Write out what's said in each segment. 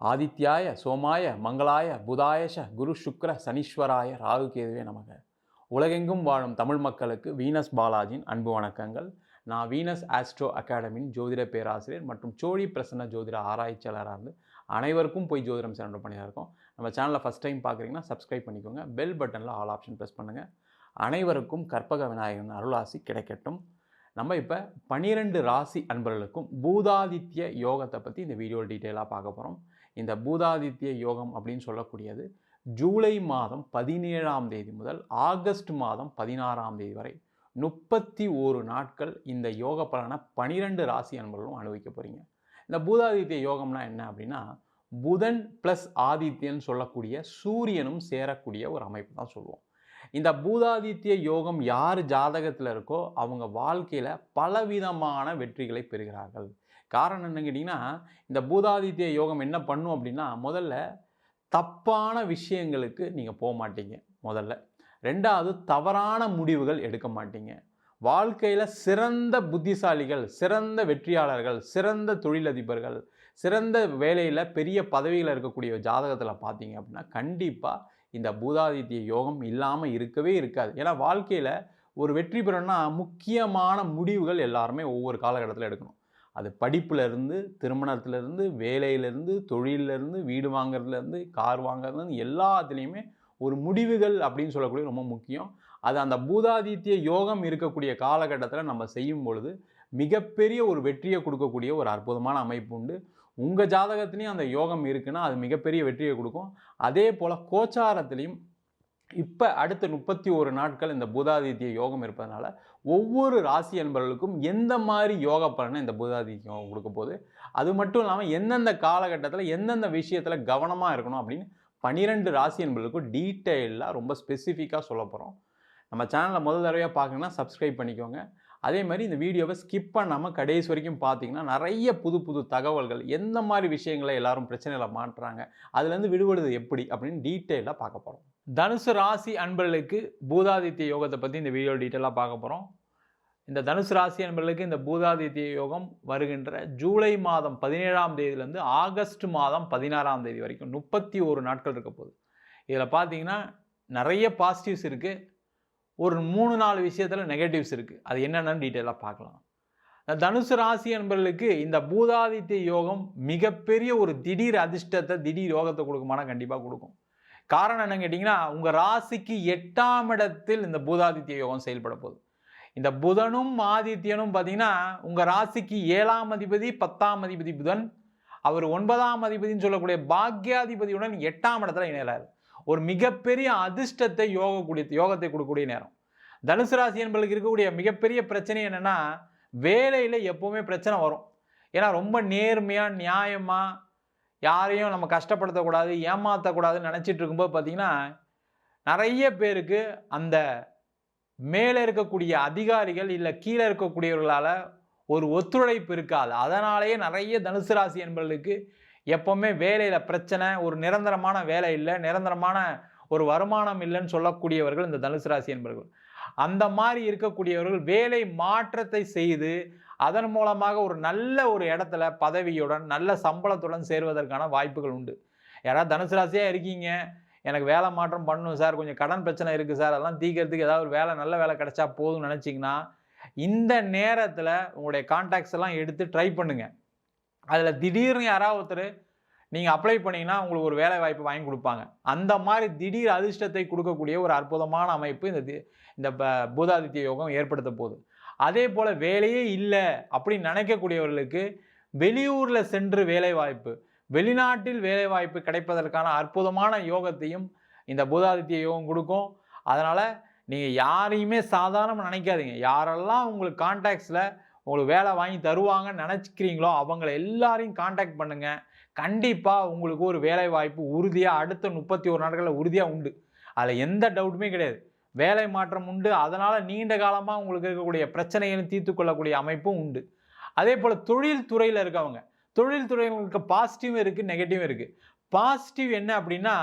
ஆதித்யாய சோமாய மங்களாய புதாயஷ குரு சுக்ர சனீஸ்வராய ராகு கேதுவே நமக. உலகெங்கும் வாழும் தமிழ் மக்களுக்கு வீனஸ் பாலாஜியின் அன்பு வணக்கங்கள். நான் வீனஸ் ஆஸ்ட்ரோ அகாடமியின் ஜோதிட பேராசிரியர் மற்றும் சோழி பிரசன்ன ஜோதிட ஆராய்ச்சியாளராக இருந்து அனைவருக்கும் போய் ஜோதிடம் சேனல் பண்ணியிருக்கோம் நம்ம சேனலை ஃபஸ்ட் டைம் பார்க்குறீங்கன்னா சப்ஸ்கிரைப் பண்ணிக்கோங்க. பெல் பட்டனில் ஆல் ஆப்ஷன் ப்ரெஸ் பண்ணுங்கள் அனைவருக்கும் கற்பக விநாயகன் அருளாசி கிடைக்கட்டும். நம்ம இப்போ பன்னிரெண்டு ராசி அன்பர்களுக்கும் பூதாதித்ய யோகத்தை பற்றி இந்த வீடியோ டீட்டெயிலாக பார்க்க போகிறோம் இந்த பூதாதித்ய யோகம் அப்படின்னு சொல்லக்கூடியது ஜூலை மாதம் பதினேழாம் தேதி முதல் ஆகஸ்ட் மாதம் பதினாறாம் தேதி வரை முப்பத்தி ஓரு நாட்கள் இந்த யோக பலனை பனிரெண்டு ராசி அன்பர்களும் அனுபவிக்க போகிறீங்க இந்த பூதாதித்ய யோகம்னா என்ன அப்படின்னா புதன் ப்ளஸ் ஆதித்யன் சொல்லக்கூடிய சூரியனும் சேரக்கூடிய ஒரு அமைப்பு தான் சொல்லுவோம். இந்த பூதாதித்ய யோகம் யார் ஜாதகத்தில் இருக்கோ அவங்க வாழ்க்கையில் பலவிதமான வெற்றிகளை பெறுகிறார்கள். காரணம் என்னன்னு கேட்டிங்கன்னா இந்த பூதாதித்ய யோகம் என்ன பண்ணும் அப்படின்னா முதல்ல தப்பான விஷயங்களுக்கு நீங்கள் போக மாட்டீங்க முதல்ல. ரெண்டாவது தவறான முடிவுகள் எடுக்க மாட்டீங்க. வாழ்க்கையில் சிறந்த புத்திசாலிகள் சிறந்த வெற்றியாளர்கள் சிறந்த தொழிலதிபர்கள் சிறந்த வேலையில் பெரிய பதவியில் இருக்கக்கூடிய ஜாதகத்தில் பார்த்தீங்க அப்படின்னா கண்டிப்பாக இந்த பூதாதித்ய யோகம் இல்லாமல் இருக்கவே இருக்காது. ஏன்னா வாழ்க்கையில் ஒரு வெற்றி பெறணும்னா முக்கியமான முடிவுகள் எல்லாருமே ஒவ்வொரு காலகட்டத்தில் எடுக்கணும். அது படிப்புலேருந்து திருமணத்துலேருந்து வேலையிலேருந்து தொழிலேருந்து வீடு வாங்குறதுலேருந்து கார் வாங்குறதுலேருந்து எல்லாத்துலேயுமே ஒரு முடிவுகள் அப்படின்னு சொல்லக்கூடிய ரொம்ப முக்கியம். அது அந்த பூதாதித்ய யோகம் இருக்கக்கூடிய காலகட்டத்தில் நம்ம செய்யும் பொழுது மிகப்பெரிய ஒரு வெற்றியை கொடுக்கக்கூடிய ஒரு அற்புதமான அமைப்பு உண்டு. உங்கள் ஜாதகத்துலேயும் அந்த யோகம் இருக்குன்னா அது மிகப்பெரிய வெற்றியை கொடுக்கும். அதே போல் கோச்சாரத்துலேயும் இப்போ அடுத்த முப்பத்தி ஒரு நாட்கள் இந்த பூதாதித்ய யோகம் இருப்பதனால ஒவ்வொரு ராசி அன்பர்களுக்கும் எந்த மாதிரி யோக பலனை இந்த பூதாதித்ய யோகம் கொடுக்க போகுது? அது மட்டும் இல்லாமல் எந்தெந்த காலகட்டத்தில் எந்தெந்த விஷயத்தில் கவனமாக இருக்கணும் அப்படின்னு பன்னிரெண்டு ராசி அன்பர்களுக்கும் டீட்டெயிலாக ரொம்ப ஸ்பெசிஃபிக்காக சொல்ல போகிறோம் நம்ம சேனலை முதல் தடவையாக பார்க்கணுன்னா சப்ஸ்கிரைப் பண்ணிக்கோங்க. அதே மாதிரி இந்த வீடியோவை ஸ்கிப் பண்ணாமல் கடைசி வரைக்கும் பார்த்தீங்கன்னா நிறைய புது புது தகவல்கள் எந்த மாதிரி விஷயங்களை எல்லாரும் பிரச்சனையில் மாட்டுறாங்க அதுலேருந்து விடுபடுது எப்படி அப்படின்னு டீட்டெயிலாக பார்க்க போகிறோம் தனுசு ராசி அன்பர்களுக்கு பூதாதித்ய யோகத்தை பற்றி இந்த வீடியோ டீட்டெயிலாக பார்க்க போகிறோம் இந்த தனுசு ராசி அன்பர்களுக்கு இந்த பூதாதித்ய யோகம் வருகின்ற ஜூலை மாதம் பதினேழாம் தேதியிலேருந்து ஆகஸ்ட் மாதம் பதினாறாம் தேதி வரைக்கும் முப்பத்தி ஒரு நாட்கள் இருக்க போகுது. இதில் பார்த்தீங்கன்னா நிறைய பாசிட்டிவ்ஸ் இருக்குது ஒரு மூணு நாலு விஷயத்தில் நெகட்டிவ்ஸ் இருக்குது அது என்னென்னு டீட்டெயிலாக பார்க்கலாம். தனுசு ராசி என்பவர்களுக்கு இந்த பூதாதித்ய யோகம் மிகப்பெரிய ஒரு திடீர் அதிர்ஷ்டத்தை திடீர் யோகத்தை கொடுக்குமானா கண்டிப்பாக கொடுக்கும். காரணம் என்னன்னு கேட்டிங்கன்னா உங்கள் ராசிக்கு எட்டாம் இடத்தில் இந்த பூதாதித்ய யோகம் செயல்பட போகுது. இந்த புதனும் ஆதித்யனும் பார்த்தீங்கன்னா உங்கள் ராசிக்கு ஏழாம் அதிபதி பத்தாம் அதிபதி புதன். அவர் ஒன்பதாம் அதிபதினு சொல்லக்கூடிய பாக்யாதிபதியுடன் எட்டாம் இடத்துல இணையலாரு ஒரு மிகப்பெரிய அதிர்ஷ்டத்தை யோக கூடிய யோகத்தை கொடுக்கக்கூடிய நேரம். தனுசு ராசி என்பதுக்கு இருக்கக்கூடிய மிகப்பெரிய பிரச்சனை என்னென்னா வேலையில் எப்போவுமே பிரச்சனை வரும். ஏன்னா ரொம்ப நேர்மையாக நியாயமாக யாரையும் நம்ம கஷ்டப்படுத்தக்கூடாது ஏமாற்றக்கூடாதுன்னு நினச்சிட்டு இருக்கும்போது பார்த்திங்கன்னா நிறைய பேருக்கு அந்த மேலே இருக்கக்கூடிய அதிகாரிகள் இல்லை கீழே இருக்கக்கூடியவர்களால் ஒரு ஒத்துழைப்பு இருக்காது. அதனாலேயே நிறைய தனுசு ராசி என்பவர்களுக்கு எப்போவுமே வேலையில் பிரச்சனை ஒரு நிரந்தரமான வேலை இல்லை நிரந்தரமான ஒரு வருமானம் இல்லைன்னு சொல்லக்கூடியவர்கள் இந்த தனுசு ராசி என்பவர்கள் அந்த மாதிரி இருக்கக்கூடியவர்கள் வேலை மாற்றத்தை செய்து அதன் மூலமாக ஒரு நல்ல ஒரு இடத்துல பதவியுடன் நல்ல சம்பளத்துடன் சேர்வதற்கான வாய்ப்புகள் உண்டு. யாராவது தனுசு ராசியாக இருக்கீங்க எனக்கு வேலை மாற்றம் பண்ணணும் சார் கொஞ்சம் கடன் பிரச்சனை இருக்குது சார் அதெல்லாம் தீக்கிறதுக்கு ஏதாவது ஒரு வேலை நல்ல வேலை கிடைச்சா போதும்னு நினச்சிங்கன்னா இந்த நேரத்தில் உங்களுடைய கான்டாக்ட்ஸ் எல்லாம் எடுத்து ட்ரை பண்ணுங்கள் அதில் திடீர்னு யாராவது ஒருத்தர் நீங்கள் அப்ளை பண்ணிங்கன்னா உங்களுக்கு ஒரு வேலை வாய்ப்பு வாங்கி கொடுப்பாங்க. அந்த மாதிரி திடீர் அதிர்ஷ்டத்தை கொடுக்கக்கூடிய ஒரு அற்புதமான அமைப்பு இந்த இந்த பூதாதித்ய யோகம் ஏற்படுத்த போகுது. அதே போல் வேலையே இல்லை அப்படின்னு நினைக்கக்கூடியவர்களுக்கு வெளியூரில் சென்று வேலை வாய்ப்பு வெளிநாட்டில் வேலை வாய்ப்பு கிடைப்பதற்கான அற்புதமான யோகத்தையும் இந்த பூதாதித்ய யோகம் கொடுக்கும். அதனால் நீங்கள் யாரையுமே சாதாரணமாக நினைக்காதீங்க. யாரெல்லாம் உங்களுக்கு கான்டாக்ட்ஸில் உங்களுக்கு வேலை வாங்கி தருவாங்கன்னு நினச்சிக்கிறீங்களோ அவங்கள எல்லாரையும் காண்டாக்ட் பண்ணுங்கள் கண்டிப்பாக உங்களுக்கு ஒரு வேலை வாய்ப்பு உறுதியாக அடுத்த முப்பத்தி ஒரு நாட்களில் உறுதியாக உண்டு. அதில் எந்த டவுட்டுமே கிடையாது. வேலை மாற்றம் உண்டு. அதனால் நீண்ட காலமாக உங்களுக்கு இருக்கக்கூடிய பிரச்சனைகளும் தீர்த்து கொள்ளக்கூடிய அமைப்பும் உண்டு. அதே போல் தொழில் துறையில் இருக்கவங்க. தொழில் துறைகளுக்கு பாசிட்டிவும் இருக்குது நெகட்டிவும் இருக்குது பாசிட்டிவ் என்ன அப்படின்னா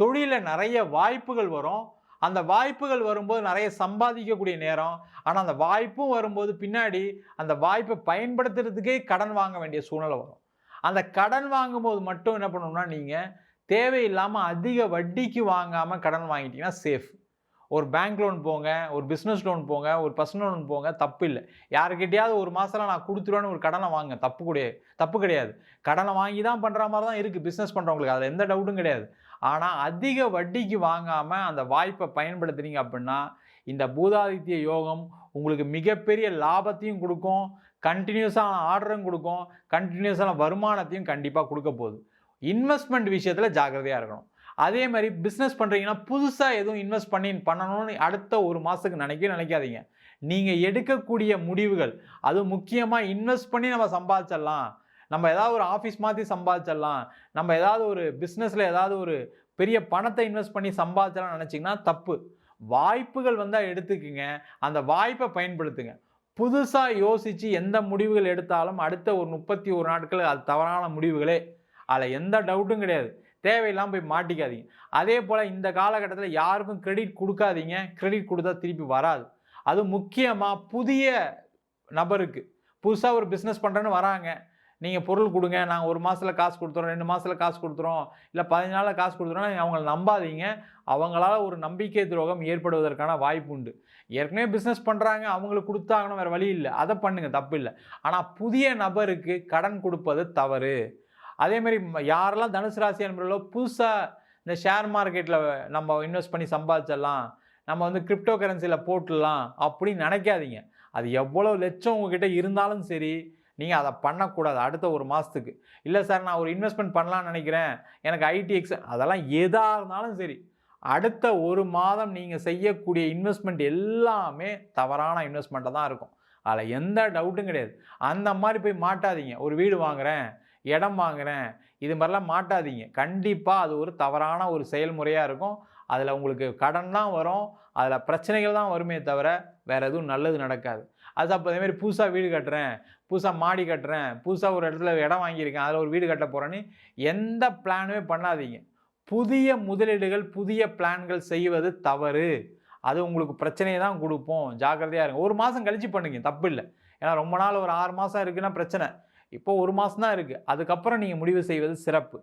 தொழிலில் நிறைய வாய்ப்புகள் வரும். அந்த வாய்ப்புகள் வரும்போது நிறைய சம்பாதிக்கக்கூடிய நேரம். ஆனால் அந்த வாய்ப்பும் வரும்போது பின்னாடி அந்த வாய்ப்பை பயன்படுத்துறதுக்கே கடன் வாங்க வேண்டிய சூழ்நிலை வரும். அந்த கடன் வாங்கும்போது மட்டும் என்ன பண்ணணும்னா நீங்கள் தேவையில்லாமல் அதிக வட்டிக்கு வாங்காமல் கடன் வாங்கிட்டீங்கன்னா சேஃப் ஒரு பேங்க் லோன் போங்க ஒரு பிஸ்னஸ் லோன் போங்க ஒரு பர்சனல் லோன் போங்க தப்பு இல்லை. யாருக்கிட்டையாவது ஒரு மாதத்தில் நான் கொடுத்துருவேன்னு ஒரு கடனை வாங்க தப்பு கிடையாது தப்பு கிடையாது. கடனை வாங்கி தான் பண்ணுற மாதிரி தான் இருக்குது பிஸ்னஸ் பண்ணுறவங்களுக்கு அதில் எந்த டவுட்டும் கிடையாது. ஆனால் அதிக வட்டிக்கு வாங்காமல் அந்த வாய்ப்பை பயன்படுத்துனீங்க அப்படின்னா இந்த பூதாதித்ய யோகம் உங்களுக்கு மிகப்பெரிய லாபத்தையும் கொடுக்கும். கண்டினியூஸான ஆர்டரும் கொடுக்கும். கண்டினியூஸான வருமானத்தையும் கண்டிப்பாக கொடுக்க போகுது. இன்வெஸ்ட்மெண்ட் விஷயத்தில் ஜாக்கிரதையாக இருக்கணும். அதே மாதிரி பிஸ்னஸ் பண்ணுறீங்கன்னா புதுசாக எதுவும் இன்வெஸ்ட் பண்ணி பண்ணணும்னு அடுத்த ஒரு மாதத்துக்கு நினைக்க நினைக்காதீங்க. நீங்கள் எடுக்கக்கூடிய முடிவுகள் அது முக்கியமாக இன்வெஸ்ட் பண்ணி நம்ம சம்பாதிச்சிடலாம். நம்ம ஏதாவது ஒரு ஆஃபீஸ் மாற்றி சம்பாதிச்சிடலாம். நம்ம ஏதாவது ஒரு பிஸ்னஸில் ஏதாவது ஒரு பெரிய பணத்தை இன்வெஸ்ட் பண்ணி சம்பாதிச்சலாம் நினச்சிங்கன்னா தப்பு. வாய்ப்புகள் வந்தால் எடுத்துக்குங்க. அந்த வாய்ப்பை பயன்படுத்துங்க. புதுசாக யோசித்து எந்த முடிவுகள் எடுத்தாலும் அடுத்த ஒரு முப்பத்தி ஒரு நாட்கள் அது தவறான முடிவுகளே. அதில் எந்த டவுட்டும் கிடையாது. தேவையில்லாமல் போய் மாட்டிக்காதீங்க. அதே போல் இந்த காலகட்டத்தில் யாருக்கும் கிரெடிட் கொடுக்காதீங்க. கிரெடிட் கொடுத்தா திருப்பி வராது. அது முக்கியமாக புதிய நபருக்கு. புதுசாக ஒரு பிஸ்னஸ் பண்ணுறேன்னு வராங்க. நீங்கள் பொருள் கொடுங்க நாங்கள் ஒரு மாதத்தில் காசு கொடுத்துறோம் ரெண்டு மாதத்தில் காசு கொடுத்துறோம் இல்லை பதினஞ்சு நாளில் காசு கொடுத்துறோம் அவங்கள நம்பாதீங்க. அவங்களால ஒரு நம்பிக்கை துரோகம் ஏற்படுவதற்கான வாய்ப்பு உண்டு. ஏற்கனவே பிஸ்னஸ் பண்ணுறாங்க அவங்களுக்கு கொடுத்தாங்கன்னு வேறு வழி இல்லை. அதை பண்ணுங்கள் தப்பு இல்லை. ஆனால் புதிய நபருக்கு கடன் கொடுப்பது தவறு. அதேமாரி யாரெல்லாம் தனுசு ராசி அன்பர்களோ புதுசாக இந்த ஷேர் மார்க்கெட்டில் நம்ம இன்வெஸ்ட் பண்ணி சம்பாதிச்சிடலாம் நம்ம வந்து கிரிப்டோ கரன்சியில் போட்டுடலாம் அப்படின்னு நினைக்காதீங்க. அது எவ்வளோ லட்சம் உங்ககிட்ட இருந்தாலும் சரி நீங்கள் அதை பண்ணக்கூடாது அடுத்த ஒரு மாதத்துக்கு இல்லை சார் நான் ஒரு இன்வெஸ்ட்மெண்ட் பண்ணலான்னு நினைக்கிறேன். எனக்கு ஐடி எக்ஸ் அதெல்லாம் எதாக இருந்தாலும் சரி. அடுத்த ஒரு மாதம் நீங்கள் செய்யக்கூடிய இன்வெஸ்ட்மெண்ட் எல்லாமே தவறான இன்வெஸ்ட்மெண்ட்டாக தான் இருக்கும். அதில் எந்த டவுட்டும் கிடையாது. அந்த மாதிரி போய் மாட்டாதீங்க. ஒரு வீடு வாங்குகிறேன் இடம் வாங்குகிறேன் இது மாதிரிலாம் மாட்டாதீங்க. கண்டிப்பாக அது ஒரு தவறான ஒரு செயல்முறையாக இருக்கும். அதில் உங்களுக்கு கடன் தான் வரும். அதில் பிரச்சனைகள் தான் வருமே தவிர வேறு எதுவும் நல்லது நடக்காது. அது அப்போ அதேமாதிரி புதுசாக வீடு கட்டுறேன். புதுசாக மாடி கட்டுறேன் புதுசாக ஒரு இடத்துல இடம் வாங்கியிருக்கேன் அதில் ஒரு வீடு கட்ட போகிறேன்னு எந்த பிளானுமே பண்ணாதீங்க. புதிய முதலீடுகள் புதிய பிளான்கள் செய்வது தவறு. அது உங்களுக்கு பிரச்சனையை தான் கொடுப்போம். ஜாக்கிரதையாக இருங்க. ஒரு மாதம் கழித்து பண்ணுங்க தப்பு இல்லை. ஏன்னா ரொம்ப நாள் ஒரு ஆறு மாதம் இருக்குன்னா பிரச்சனை. இப்போ ஒரு மாதம் தான் இருக்குது அதுக்கப்புறம் நீங்கள் முடிவு செய்வது சிறப்பு.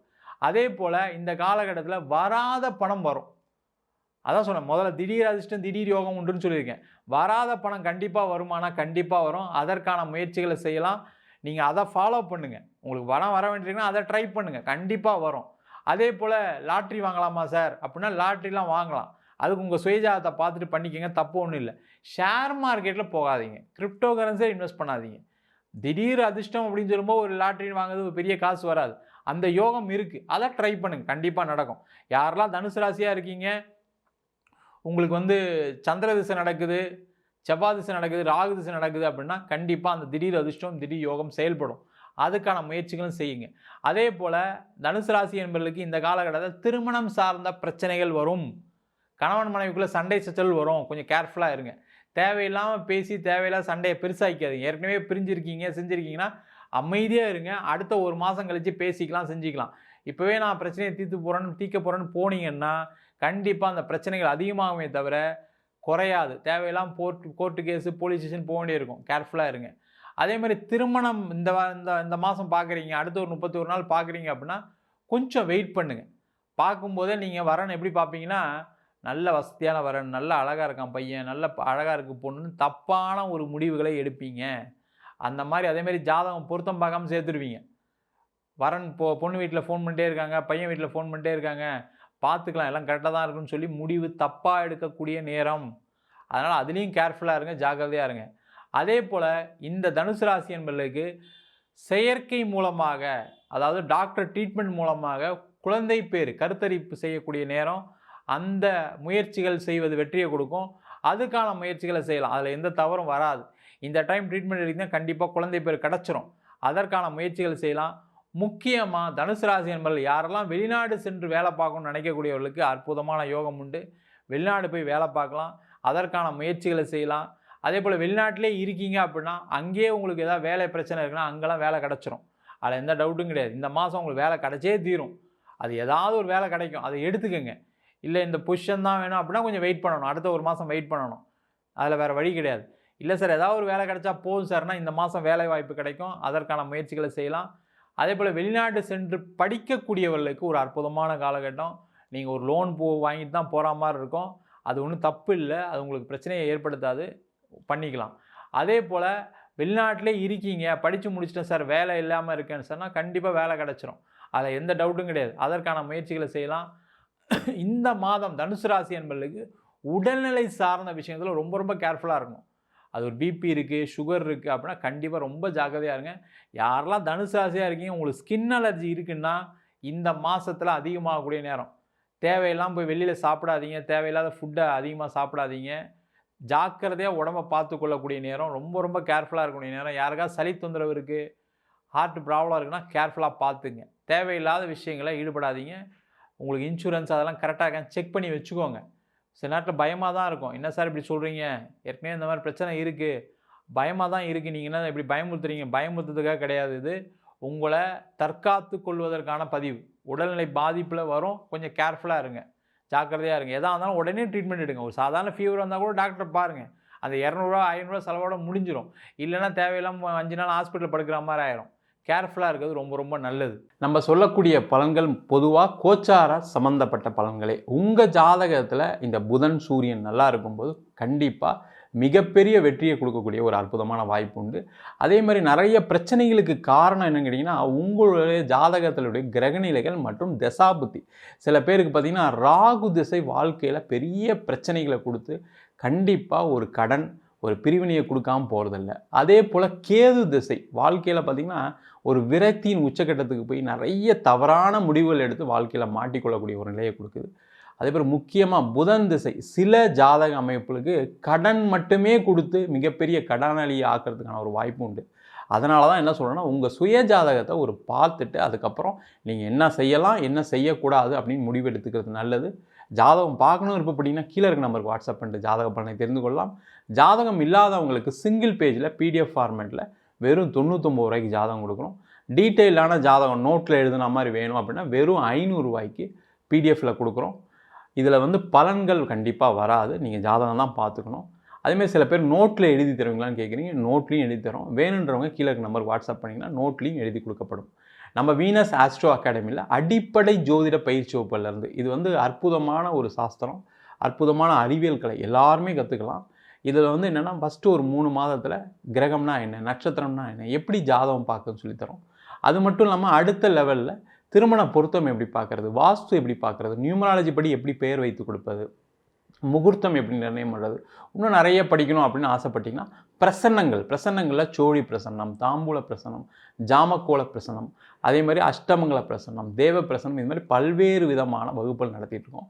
அதே போல் இந்த காலகட்டத்தில் வராத பணம் வரும். அதான் சொன்னேன். முதல்ல திடீர் அதிர்ஷ்டம் திடீர் யோகம் உண்டுன்னு சொல்லியிருக்கேன். வராத பணம் கண்டிப்பாக வருமானா கண்டிப்பாக வரும். அதற்கான முயற்சிகளை செய்யலாம். நீங்கள் அதை ஃபாலோ பண்ணுங்கள் உங்களுக்கு பணம் வர வேண்டியிருக்குன்னா அதை ட்ரை பண்ணுங்கள் கண்டிப்பாக வரும். அதே போல் லாட்ரி வாங்கலாமா சார்? அப்படின்னா லாட்ரிலாம் வாங்கலாம். அதுக்கு உங்கள் சுயஜாதத்தை பார்த்துட்டு பண்ணிக்கோங்க. தப்பு ஒன்றும் இல்லை. ஷேர் மார்க்கெட்டில் போகாதீங்க. கிரிப்டோ கரன்சியை இன்வெஸ்ட் பண்ணாதீங்க. திடீர் அதிர்ஷ்டம் அப்படின்னு சொல்லும்போது ஒரு லாட்ரின்னு வாங்குறது ஒரு பெரிய காசு வராது. அந்த யோகம் இருக்குது அதை ட்ரை பண்ணுங்கள் கண்டிப்பாக நடக்கும். யாரெல்லாம் தனுசு ராசியாக இருக்கீங்க உங்களுக்கு வந்து சந்திர திசை நடக்குது செவ்வாய் திசை நடக்குது ராகு திசை நடக்குது அப்படின்னா கண்டிப்பாக அந்த திடீர் அதிர்ஷ்டம் திடீர் யோகம் செயல்படும். அதுக்கான முயற்சிகளும் செய்யுங்க. அதே போல் தனுசு ராசி என்பவர்களுக்கு இந்த காலகட்டத்தில் திருமணம் சார்ந்த பிரச்சனைகள் வரும். கணவன் மனைவிக்குள்ளே சண்டை சச்சல் வரும். கொஞ்சம் கேர்ஃபுல்லாக இருங்க. தேவையில்லாமல் பேசி தேவையில்லாத சண்டையை பெருசாக்கிக்காதீங்க. ஏற்கனவே பிரிஞ்சிருக்கீங்க செஞ்சுருக்கீங்கன்னா அமைதியாக இருங்க. அடுத்த ஒரு மாதம் கழித்து பேசிக்கலாம் செஞ்சுக்கலாம். இப்போவே நான் பிரச்சனையை தீர்த்து போகிறேன்னு தீர்க்க போகிறேன்னு போனீங்கன்னா கண்டிப்பாக அந்த பிரச்சனைகள் அதிகமாகுமே தவிர குறையாது. தேவையில்லாமல் board court case police station போக வேண்டியிருக்கும். கேர்ஃபுல்லாக இருங்க. அதே மாதிரி திருமணம் இந்த இந்த இந்த மாதம் பார்க்குறீங்க அடுத்த ஒரு முப்பத்தி ஒரு நாள் பார்க்குறீங்க அப்படின்னா கொஞ்சம் வெயிட் பண்ணுங்கள் பார்க்கும்போதே நீங்கள் வரன் எப்படி பார்ப்பீங்கன்னா நல்ல வசதியான வரன் நல்ல அழகாக இருக்கான் பையன் நல்ல அழகாக இருக்குது பொண்ணுன்னு தப்பான ஒரு முடிவுகளை எடுப்பீங்க. அந்த மாதிரி அதேமாதிரி ஜாதகம் பொருத்தம் பார்க்காம சேர்த்துருவீங்க. வரன் பொ பொண்ணு வீட்டில் ஃபோன் பண்ணிட்டே இருக்காங்க பையன் வீட்டில் ஃபோன் பண்ணிட்டே இருக்காங்க பார்த்துக்கலாம் எல்லாம் கரெக்டாக தான் இருக்குன்னு சொல்லி முடிவு தப்பாக எடுக்கக்கூடிய நேரம். அதனால் அதுலேயும் கேர்ஃபுல்லாக இருங்க ஜாக்கிரதையாக இருங்க. அதே போல் இந்த தனுசு ராசி என்பர்களுக்கு செயற்கை மூலமாக அதாவது டாக்டர் ட்ரீட்மெண்ட் மூலமாக குழந்தை பேர் கருத்தரிப்பு செய்யக்கூடிய நேரம் அந்த முயற்சிகள் செய்வது வெற்றியை கொடுக்கும். அதுக்கான முயற்சிகளை செய்யலாம். அதில் எந்த தவறும் வராது. இந்த டைம் ட்ரீட்மெண்ட் எடுத்தீங்கன்னா கண்டிப்பாக குழந்தை பேர் கிடச்சிரும். அதற்கான முயற்சிகள் செய்யலாம். முக்கியமாக தனுசு ராசி என்பதில் யாரெல்லாம் வெளிநாடு சென்று வேலை பார்க்கணும்னு நினைக்கக்கூடியவர்களுக்கு அற்புதமான யோகம் உண்டு. வெளிநாடு போய் வேலை பார்க்கலாம் அதற்கான முயற்சிகளை செய்யலாம். அதே போல் வெளிநாட்டிலே இருக்கீங்க அப்படின்னா அங்கேயே உங்களுக்கு ஏதாவது வேலை பிரச்சனை இருக்குன்னா அங்கெல்லாம் வேலை கிடச்சிரும். அதில் எந்த டவுட்டும் கிடையாது. இந்த மாதம் உங்களுக்கு வேலை கிடச்சே தீரும். அது ஏதாவது ஒரு வேலை கிடைக்கும். அதை எடுத்துக்கோங்க. இல்லை இந்த பொசிஷன் தான் வேணும் அப்படின்னா கொஞ்சம் வெயிட் பண்ணணும். அடுத்த ஒரு மாதம் வெயிட் பண்ணணும். அதில் வேறு வழி கிடையாது. இல்லை சார் ஏதாவது ஒரு வேலை கிடைச்சா போதும் சார்னால் இந்த மாதம் வேலை வாய்ப்பு கிடைக்கும். அதற்கான முயற்சிகளை செய்யலாம். அதே போல் வெளிநாட்டு சென்று படிக்கக்கூடியவர்களுக்கு ஒரு அற்புதமான காலகட்டம். நீங்கள் ஒரு லோன் போ வாங்கிட்டு தான் போகிற மாதிரி இருக்கும். அது ஒன்றும் தப்பு இல்லை. அது உங்களுக்கு பிரச்சனையை ஏற்படுத்தாது. பண்ணிக்கலாம். அதே போல் வெளிநாட்டிலே இருக்கீங்க. படித்து முடிச்சிட்டேன் சார். வேலை இல்லாமல் இருக்கேன்னு சொன்னால் கண்டிப்பாக வேலை கிடச்சிரும். அதில் எந்த டவுட்டும் கிடையாது. அதற்கான முயற்சிகளை செய்யலாம். இந்த மாதம் தனுசு ராசி என்பர்களுக்கு உடல்நிலை சார்ந்த விஷயத்தில் ரொம்ப ரொம்ப கேர்ஃபுல்லாக இருக்கணும். அது ஒரு பிபி இருக்குது சுகர் இருக்குது அப்படின்னா கண்டிப்பாக ரொம்ப ஜாக்கிரதையாக இருங்க. யாரெல்லாம் தனுசு ராசியாக இருக்கீங்க உங்களுக்கு ஸ்கின் அலர்ஜி இருக்குன்னா இந்த மாதத்தில் அதிகமாகக்கூடிய நேரம். தேவையெல்லாம் போய் வெளியில் சாப்பிடாதீங்க தேவையில்லாத ஃபுட்டை அதிகமாக சாப்பிடாதீங்க. ஜாக்கிரதையாக உடம்ப பார்த்து கொள்ளக்கூடிய நேரம் ரொம்ப ரொம்ப கேர்ஃபுல்லாக இருக்கக்கூடிய நேரம். யாருக்காவது சளி தொந்தரவு இருக்குது ஹார்ட் ப்ராப்ளம் இருக்குன்னா கேர்ஃபுல்லாக பார்த்துங்க தேவையில்லாத விஷயங்களை ஈடுபடாதீங்க. உங்களுக்கு இன்சூரன்ஸ் அதெல்லாம் கரெக்டாக செக் பண்ணி வச்சுக்கோங்க. சில நேரத்தில் பயமாக தான் இருக்கும். என்ன சார் இப்படி சொல்கிறீங்க ஏற்கனவே இந்த மாதிரி பிரச்சனை இருக்குது பயமாக தான் இருக்குது நீங்கள் என்ன இப்படி பயமுறுத்துறீங்க? பயமுறுத்துறதுக்காக கிடையாது இது. உங்களை தற்காத்து கொள்வதற்கான பதிவு. உடல்நிலை பாதிப்பில் வரும். கொஞ்சம் கேர்ஃபுல்லாக இருங்க. ஜாக்கிரதையாக இருங்க. எதாக இருந்தாலும் உடனே ட்ரீட்மெண்ட் எடுங்க. ஒரு சாதாரண ஃபீவர் வந்தால் கூட டாக்டர் பாருங்கள் அந்த இரநூறுவா ஐநூறுரூவா செலவோட முடிஞ்சிடும் இல்லைன்னா தேவையில்லாமல் அஞ்சு நாள் ஹாஸ்பிட்டல் படுக்கிற மாதிரி ஆயிரும். கேர்ஃபுல்லாக இருக்கிறது ரொம்ப ரொம்ப நல்லது. நம்ம சொல்லக்கூடிய பலன்கள் பொதுவாக கோச்சார சம்மந்தப்பட்ட பலன்களே. உங்கள் ஜாதகத்தில் இந்த புதன் சூரியன் நல்லா இருக்கும்போது கண்டிப்பாக மிகப்பெரிய வெற்றியை கொடுக்கக்கூடிய ஒரு அற்புதமான வாய்ப்பு உண்டு. அதே மாதிரி நிறைய பிரச்சனைகளுக்கு காரணம் என்னன்னு கேட்டிங்கன்னா உங்களுடைய ஜாதகத்தினுடைய கிரகநிலைகள் மற்றும் தசாபுத்தி சில பேருக்கு பார்த்திங்கன்னா ராகு திசை வாழ்க்கையில் பெரிய பிரச்சனைகளை கொடுத்து கண்டிப்பாக ஒரு கடன் ஒரு பிரிவினையை கொடுக்காம போகிறதில்ல அதே போல் கேது திசை வாழ்க்கையில் பார்த்திங்கன்னா ஒரு விரக்தியின் உச்சக்கட்டத்துக்கு போய் நிறைய தவறான முடிவுகள் எடுத்து வாழ்க்கையில் மாட்டிக்கொள்ளக்கூடிய ஒரு நிலையை கொடுக்குது. அதே போல் முக்கியமாக புதன் திசை சில ஜாதக அமைப்புகளுக்கு கடன் மட்டுமே கொடுத்து மிகப்பெரிய கடனாளியை ஆக்கிறதுக்கான ஒரு வாய்ப்பு உண்டு. அதனால தான் என்ன சொல்கிறேன்னா உங்கள் சுய ஜாதகத்தை ஒரு பார்த்துட்டு அதுக்கப்புறம் நீங்கள் என்ன செய்யலாம் என்ன செய்யக்கூடாது அப்படின்னு முடிவு எடுத்துக்கிறது நல்லது. ஜாதகம் பார்க்கணும் விருப்பப்பட்டீங்கன்னா கீழே இருக்க நம்பருக்கு வாட்ஸ்அப் பண்ணிட்டு ஜாதக பலனை தெரிந்து கொள்ளலாம். ஜாதகம் இல்லாதவங்களுக்கு சிங்கிள் பேஜில் பிடிஎஃப் ஃபார்மேட்டில் வெறும் தொண்ணூற்றொம்பது ரூபாய்க்கு ஜாதகம் கொடுக்குறோம் டீட்டெயிலான ஜாதகம் நோட்டில் எழுதுன மாதிரி வேணும் அப்படின்னா வெறும் ஐநூறுரூவாய்க்கு பிடிஎஃப்பில் கொடுக்குறோம். இதில் வந்து பலன்கள் கண்டிப்பாக வராது. நீங்கள் ஜாதகம் தான் பார்த்துக்கணும். அதேமாதிரி சில பேர் நோட்டில் எழுதி தருவீங்களான்னு கேட்குறீங்க நோட்லேயும் எழுதி தரோம் வேணுன்றவங்க கீழே இருக்க வாட்ஸ்அப் பண்ணிங்கன்னா நோட்லேயும் எழுதி கொடுக்கப்படும். நம்ம வீனஸ் ஆஸ்ட்ரோ அகாடமியில் அடிப்படை ஜோதிட பயிற்சி வகுப்புலேருந்து இது வந்து அற்புதமான ஒரு சாஸ்திரம் அற்புதமான அறிவியல் கலை எல்லாருமே கற்றுக்கலாம் இதில் வந்து என்னென்னா ஃபஸ்ட்டு ஒரு மூணு மாதத்தில் கிரகம்னா என்ன நட்சத்திரம்னா என்ன எப்படி ஜாதகம் பார்க்குன்னு சொல்லித்தரோம் அது மட்டும் இல்லாமல் அடுத்த லெவலில் திருமண பொருத்தம் எப்படி பார்க்குறது வாஸ்து எப்படி பார்க்குறது நியூமராலஜி படி எப்படி பெயர் வைத்து கொடுப்பது முகூர்த்தம் எப்படி நிர்ணயம் பண்ணுறது இன்னும் நிறைய படிக்கணும் அப்படின்னு ஆசைப்பட்டிங்கன்னா பிரசன்னங்கள் பிரசன்னங்களில் சோழி பிரசன்னம் தாம்பூல பிரசன்னம் ஜாமக்கோள பிரசன்னம் அதே மாதிரி அஷ்டமங்கல பிரசன்னம் தேவ பிரசன்னம் இது மாதிரி பல்வேறு விதமான வகுப்புகள் நடத்திட்டு இருக்கோம்.